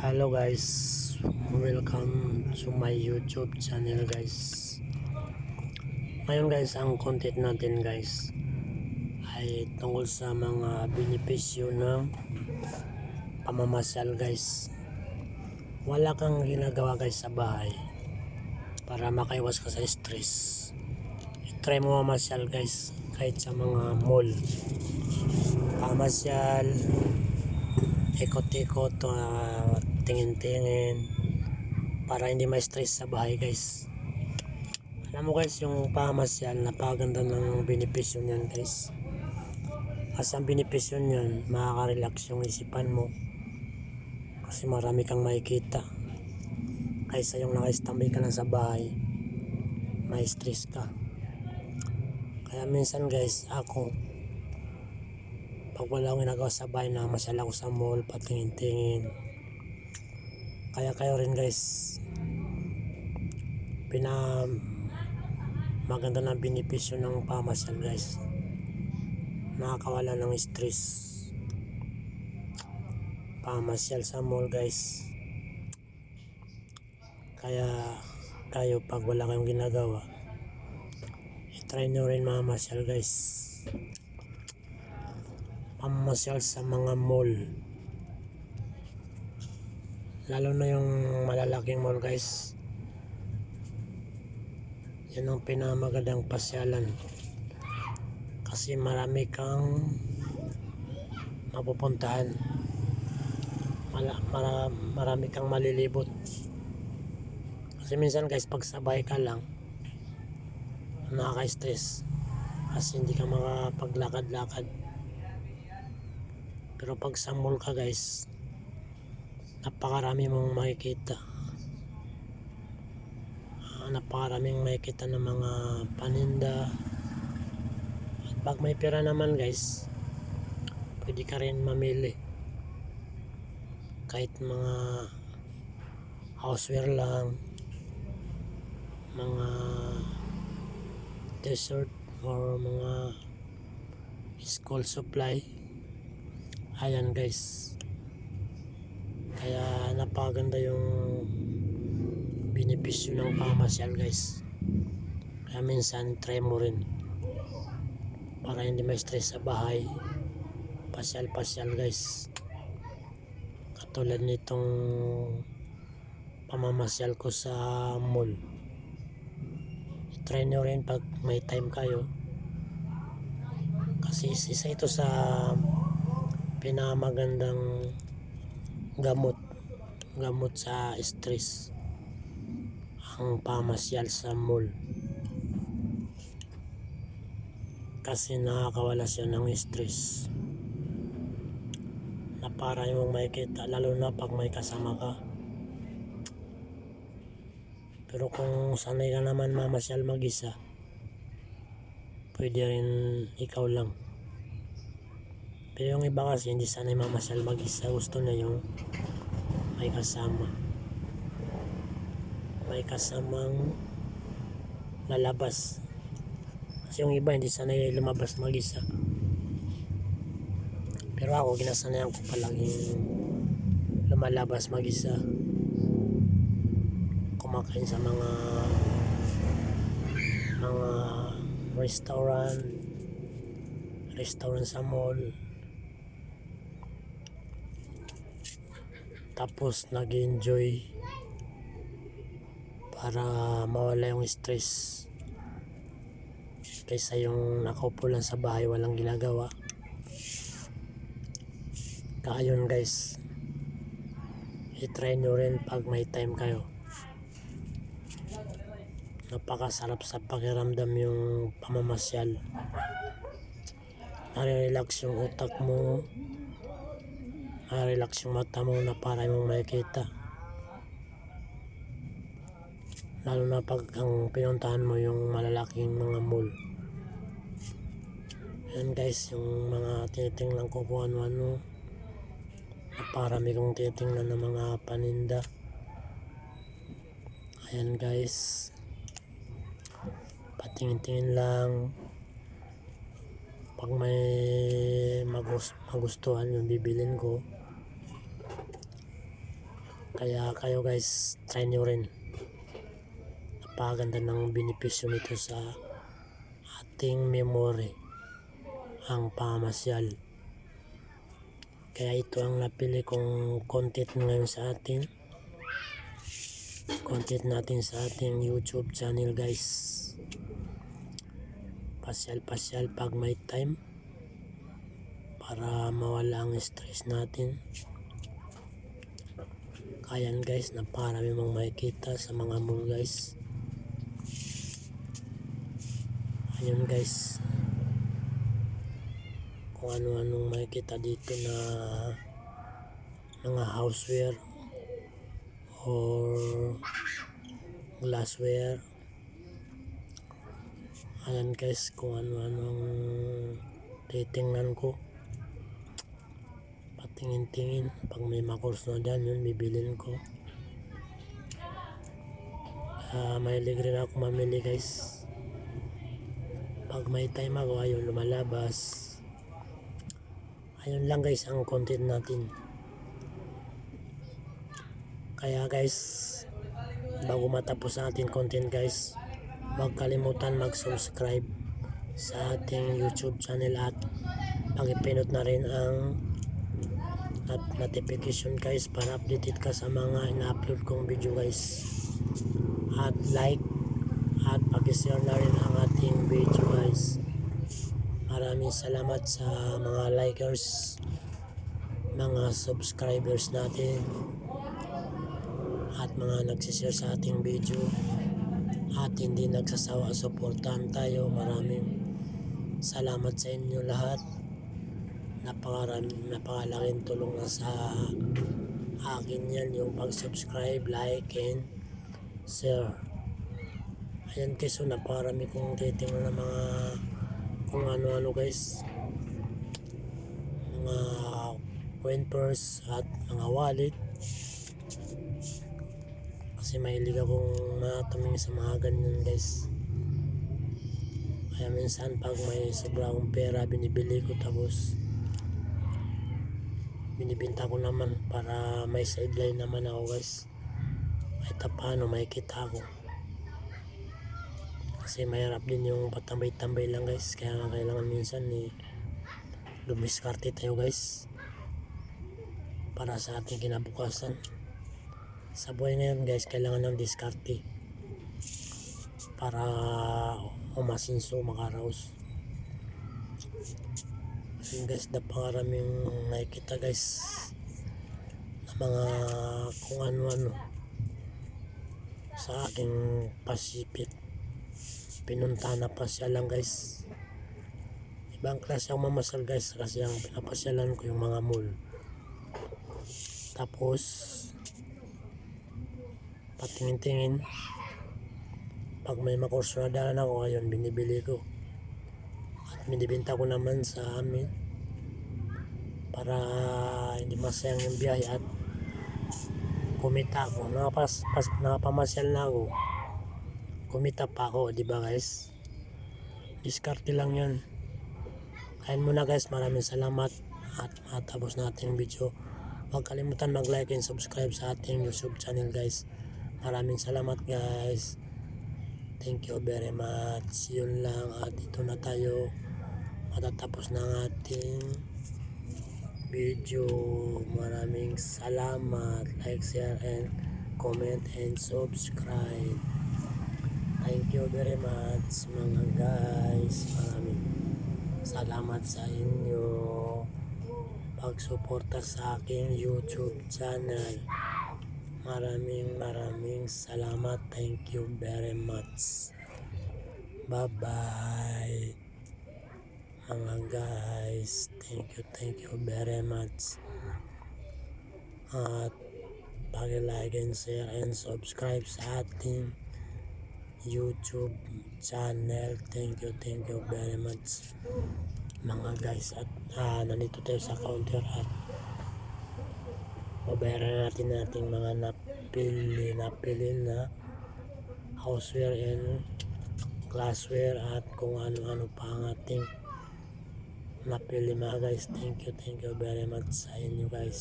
Hello guys, welcome to my YouTube channel guys. Ngayon guys, ang content natin guys ay tungkol sa mga benepisyo ng pamamasyal guys. Wala kang ginagawa guys sa bahay para makaiwas ka sa stress. I-try mo mamasyal guys kahit sa mga mall. Pamasyal, ikot-ikot, ah, tingin-tingin para hindi ma-stress sa bahay guys. Alam mo guys, yung pamasyal, napakaganda ng benepisyo niyan guys. Kasi ang benepisyo niyan, makaka-relax yung isipan mo. Kasi marami kang makikita. Kaysa yung naka-standby ka lang sa bahay, may stress ka. Kaya minsan guys, ako, pag wala akong ginagawa sa bahay na masyal ako sa mall, patingin-tingin. Kaya kayo rin guys, pina maganda na benepisyo ng pamasyal guys. Nakakawala ng stress. Pamasyal sa mall guys. Kaya kayo pag wala kayong ginagawa, i-try nyo rin mamasyal guys pamamasyal sa mga mall. Lalo na yung malalaking mall guys. Yan ang pinamagandang pasyalan. Kasi marami kang mapupuntahan. Mala, mara, marami kang malilibot. Kasi minsan guys, pag sabay ka lang, nakaka-stress. Kasi hindi ka makapaglakad-lakad. Pero pag sa mall ka guys, napakarami mong makikita. Ah, napakaraming makikita ng mga paninda. At pag may pera naman guys, pwede ka rin mamili. Kahit mga houseware lang, mga dessert or mga school supply ayan guys napaganda yung benepisyo ng pamasyal guys. Kaya minsan try mo rin para hindi may stress sa bahay. Pasyal pasyal guys. Katulad nitong pamamasyal ko sa mall. Try nyo rin pag may time kayo. Kasi isa ito sa pinamagandang gamot gamot sa stress. Ang pamasyal sa mall. Kasi nakakawala siya ng stress. Na para mong makikita lalo na pag may kasama ka. Pero kung sanay ka naman mamasyal mag-isa pwede rin ikaw lang. Pero yung iba kasi hindi sanay mamasyal mag-isa. Gusto na yung may kasama. May kasamang lalabas. Kasi yung iba hindi sanay lumabas mag-isa. Pero ako ginasanayan ko palaging lumalabas mag-isa. Kumakain sa mga mga restaurant restaurant sa mall tapos nag enjoy para mawala yung stress kaysa yung nakaupo lang sa bahay walang ginagawa. Kaya yun guys i-try nyo rin pag may time kayo. Napakasarap sa pakiramdam yung pamamasyal. Nare-relax yung utak mo relax yung mata mo na para mong makikita. Lalo na pag ang pinuntahan mo yung malalaking mga mall. Yan guys, yung mga tinitingnan ko kung ano-ano. Naparami kong tinitingnan ng mga paninda. Ayan guys. Patingin-tingin lang. Pag may magus magustuhan yung bibilin ko Kaya kayo guys, try nyo rin. Napakaganda ng benepisyo nito sa ating memory. Ang pamasyal. Kaya ito ang napili kong content ngayon sa atin. Content natin sa ating YouTube channel guys. Pasyal-pasyal pag may time. Para mawala ang stress natin. Ayan guys, naparami mong makikita sa mga mall guys. Ayun guys. Kung ano-anong makikita dito na mga houseware or glassware. Ayan guys, kung ano-anong titingnan ko. Patingin-tingin. Pag may makurs na dyan, yun, bibilin ko. Ah, mahilig rin ako mamili guys. Pag may time ako, ayun, lumalabas. Ayun lang guys ang content natin. Kaya guys, bago matapos ang ating content guys, huwag kalimutan mag-subscribe sa ating YouTube channel at pag-ipinot na rin ang not- notification guys para updated ka sa mga ina-upload kong video guys. At like at pag-share na rin ang ating video guys. Maraming salamat sa mga likers, mga subscribers natin, at mga nagsishare sa ating video at hindi nagsasawa suportahan tayo. Maraming salamat sa inyo lahat. Napakarami, napakalaking tulong na sa akin yan yung pag-subscribe, like, and share. Ayan guys, so napakarami kong titingnan ng mga kung ano-ano guys. Mga coin purse at mga wallet. Kasi mahilig akong matuming sa mga ganyan guys. Kaya minsan pag may sobra akong pera, binibili ko tapos binibinta ko naman para may sideline naman ako guys. Kahit paano may kita ako. Kasi mahirap din yung patambay-tambay lang guys. Kaya nga kailangan minsan ni dumiskarte tayo guys. Para sa ating kinabukasan. Sa buhay ngayon guys, kailangan ng diskarte. Para umasinso, makaraos. Kasi guys, napakaraming nakikita guys na mga kung ano-ano sa aking Pacific. Pinunta na pasya lang guys. Ibang klase ang mamasal guys kasi ang pinapasyalan ko yung mga mall. Tapos patingin-tingin pag may makurso na dalan ako ayun binibili ko. At binibinta ko naman sa amin para hindi masayang yung biyahe at kumita ako nakapas, pas, nakapamasyal na ako kumita pa ako, di ba guys? Diskarte lang yun. Kain muna guys, maraming salamat at matapos natin video. Huwag kalimutan mag-like and subscribe sa ating YouTube channel guys. Maraming salamat guys. Thank you very much. Yun lang at ito na tayo. Matatapos na ang ating video. Maraming salamat. Like, share, and comment and subscribe. Thank you very much mga guys. Maraming salamat sa inyo pagsuporta sa aking YouTube channel. Maraming maraming salamat. Thank you very much. Bye-bye. Mga guys, thank you, thank you very much. At pag-like and share and subscribe sa ating YouTube channel. Thank you, thank you very much mga guys. At ah, nandito tayo sa counter at babayaran natin nating mga napili, napili na houseware and glassware at kung ano-ano pa ang ating napili mga guys. Thank you, thank you very much sa inyo guys.